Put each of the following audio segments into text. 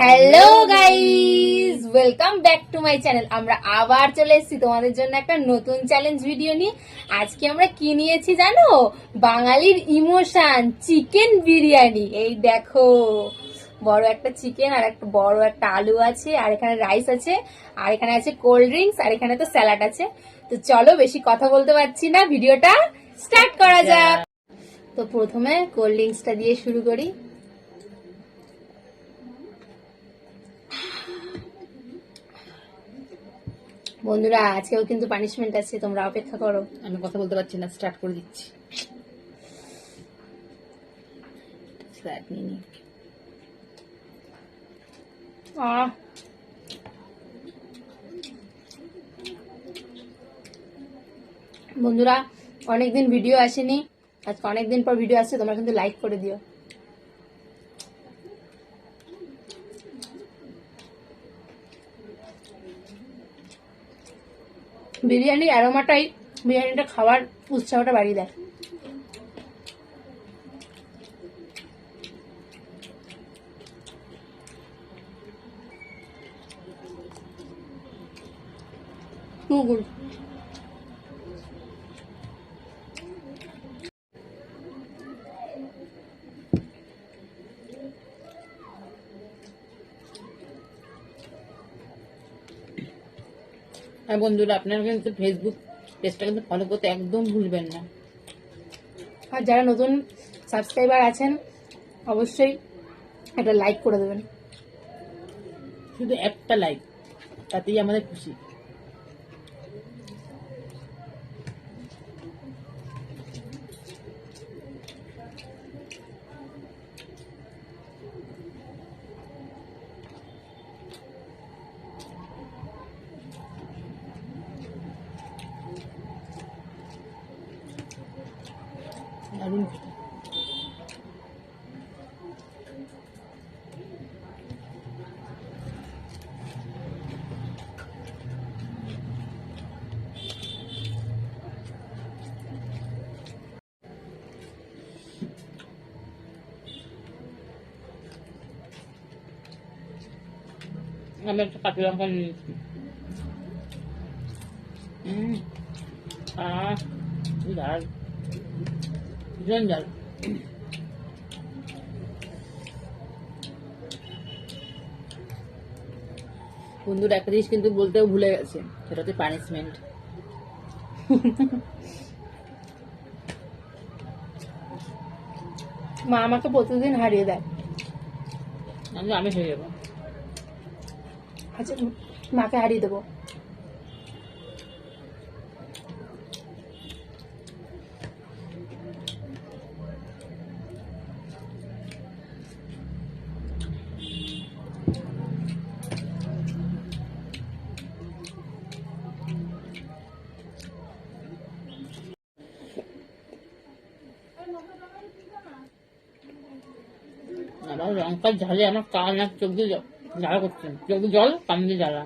Hello guys welcome back to my channel আমরা আবার চলে এসেছি তোমাদের জন্য একটা নতুন চ্যালেঞ্জ ভিডিও নিয়ে। আজকে আমরা কি নিয়েছি জানো? বাঙালির ইমোশন চিকেন বিরিয়ানি। এই দেখো বড় একটা চিকেন আর একটা বড় একটা আলু আছে আর এখানে রাইস আছে আর এখানে আছে কোল্ড ড্রিঙ্কস আর এখানে তো স্যালাড আছে। তো চলো বেশি কথা বলতে পারছি না ভিডিওটা স্টার্ট করা যাক। তো প্রথমে কোল্ড ড্রিঙ্কসটা দিয়ে শুরু করি। বন্ধুরা আজকেও কিন্তু পানিশমেন্ট আছে তোমরা অপেক্ষা করো। আমি কথা বলতে পারছি না স্টার্ট করে দিচ্ছি। নিয়ে। আহ। বন্ধুরা অনেকদিন ভিডিও আসেনি। আজকে অনেকদিন পর ভিডিও আসছে তোমরা কিন্তু লাইক করে দিও। বিরিয়ানির অ্যারোমাটাই বিরিয়ানিটা খাওয়ার উৎসাহটা বাড়িয়ে দেয়। Too আর বন্ধুরা আপনারা কিন্তু ফেসবুক পেজটা কিন্তু ফলো করতে একদম ভুলবেন না। আর যারা নতুন সাবস্ক্রাইবার আছেন অবশ্যই একটা লাইক করে দেবেন। শুধু একটা লাইক তাতেই আমাদের খুশি। দারুণ খেতে। আমি একটা কাঁচা লঙ্কা নিয়েছি হুম ঝাল বন্ধুরা একটা জিনিস কিন্তু বলতেও ভুলে গেছে সেটা হচ্ছে পানিশমেন্ট মা আমাকে প্রতিদিন হারিয়ে দেয়। আমি আমি হয়ে যাব আচ্ছা মাকে হারিয়ে দেবো। আমার লঙ্কার ঝালে, আমার কান আর চোখ দিয়ে জ্বালা করছে। চোখ জল, কান দিয়ে জ্বালা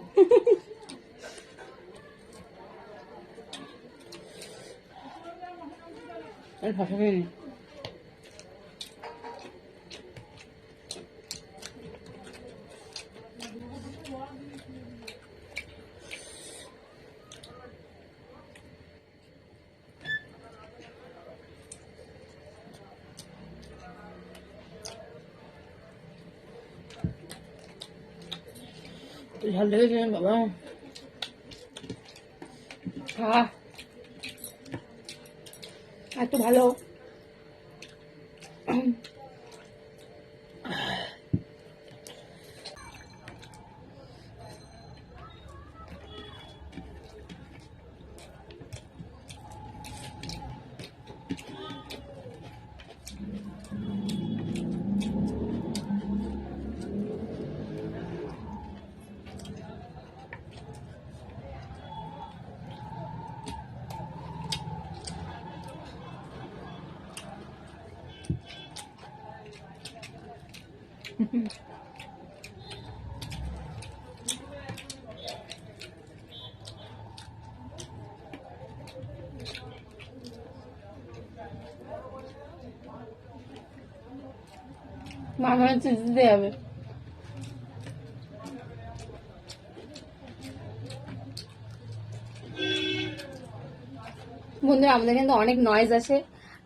হ্যাঁ এত ভালো। মাঝে মাঝে দিতে হবে। বন্ধুরা, আমাদের কিন্তু অনেক নয়েজ আছে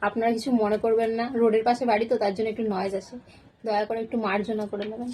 আপনারা কিছু মনে করবেন না। রোডের পাশে বাড়ি তো, তার জন্য একটু নয়েজ আছে দয়া করে একটু মার্জনা করে নেবেন।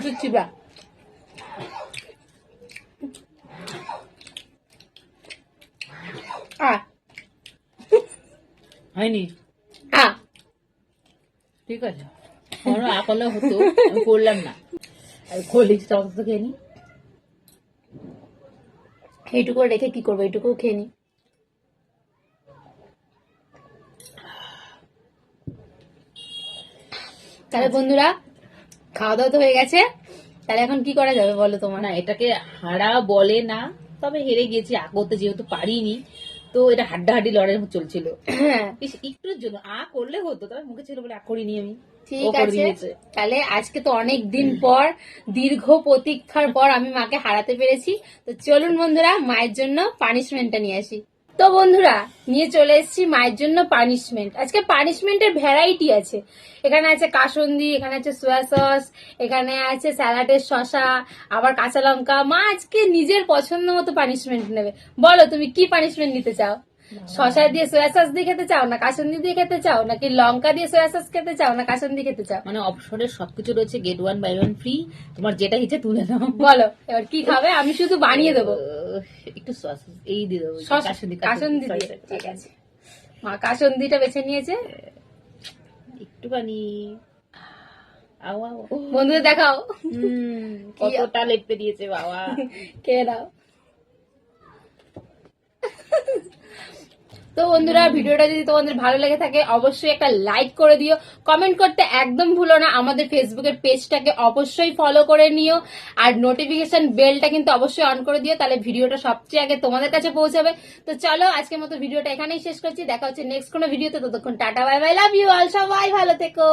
মাংসের চিবা আ হয়নি? আ ঠিক আছে। আমার আ করলে হতো আমি করলাম না। আর খোলিস টক তো খেয়ে নি? এইটুকু রেখে কি করব? এইটুকু খেয়ে নি। তাহলে বন্ধুরা খাওয়া দাওয়া তো হয়ে গেছে। তাহলে এখন কি করা যাবে বলো তোমার? না এটাকে হারা বলে না তবে হেরে গেছি আ করতে যেহেতু পারিনি তো এটা হাড্ডাহাড্ডি লড়াই চলছিল। হ্যাঁ। একটুর জন্য আ করলে হতো তবে মুখে ছিল বলে আ করিনি আমি। ঠিক আছে। তাহলে আজকে তো অনেক দিন পর দীর্ঘ প্রতীক্ষার পর আমি মাকে হারাতে পেরেছি। তো চলুন বন্ধুরা মায়ের জন্য পানিশমেন্টটা নিয়ে আসি। তো বন্ধুরা নিয়ে চলে এসেছি মায়ের জন্য পানিশমেন্ট আজকে পানিশমেন্টের ভ্যারাইটি আছে। এখানে আছে কাসন্দি এখানে আছে সোয়া সস এখানে আছে স্যালাডের শশা আবার কাঁচা লঙ্কা। মা আজকে নিজের পছন্দ মতো পানিশমেন্ট নেবে। বলো তুমি কি পানিশমেন্ট নিতে চাও? শশা দিয়ে সোয়া সস দিয়ে খেতে চাও না কাসন্দি দিয়ে খেতে চাও নাকি লঙ্কা দিয়ে সোয়া সস খেতে চাও না কাসন্দি খেতে চাও? মানে অপশনের সবকিছু রয়েছে get one buy one free তোমার যেটা ইচ্ছে তুলে নাও। বলো এবার কি খাবে? আমি শুধু বানিয়ে দেবো। একটু সস এই দিয়ে দেবো কাসুন্দি কাসুন্দি ঠিক আছে। মা কাসন্দিটা বেছে নিয়েছে। একটুখানি বন্ধুদের দেখাও। হুম, কতটা লেপে দিয়েছে বাবা। খেয়ে দাও তো বন্ধুরা ভিডিওটা যদি তোমাদের ভালো লেগে থাকে অবশ্যই একটা লাইক করে দিও। কমেন্ট করতে একদম ভুলো না আমাদের ফেসবুকের পেজটাকে অবশ্যই ফলো করে নিও। আর নোটিফিকেশন বেলটা কিন্তু অবশ্যই অন করে দিও তাহলে ভিডিওটা সবচেয়ে আগে তোমাদের কাছে পৌঁছাবে। তো চলো আজকের মতো ভিডিওটা এখানেই শেষ করছি দেখা হচ্ছে নেক্সট কোনো ভিডিওতে ততক্ষণ tata bye bye love you all সবাই ভালো থেকো।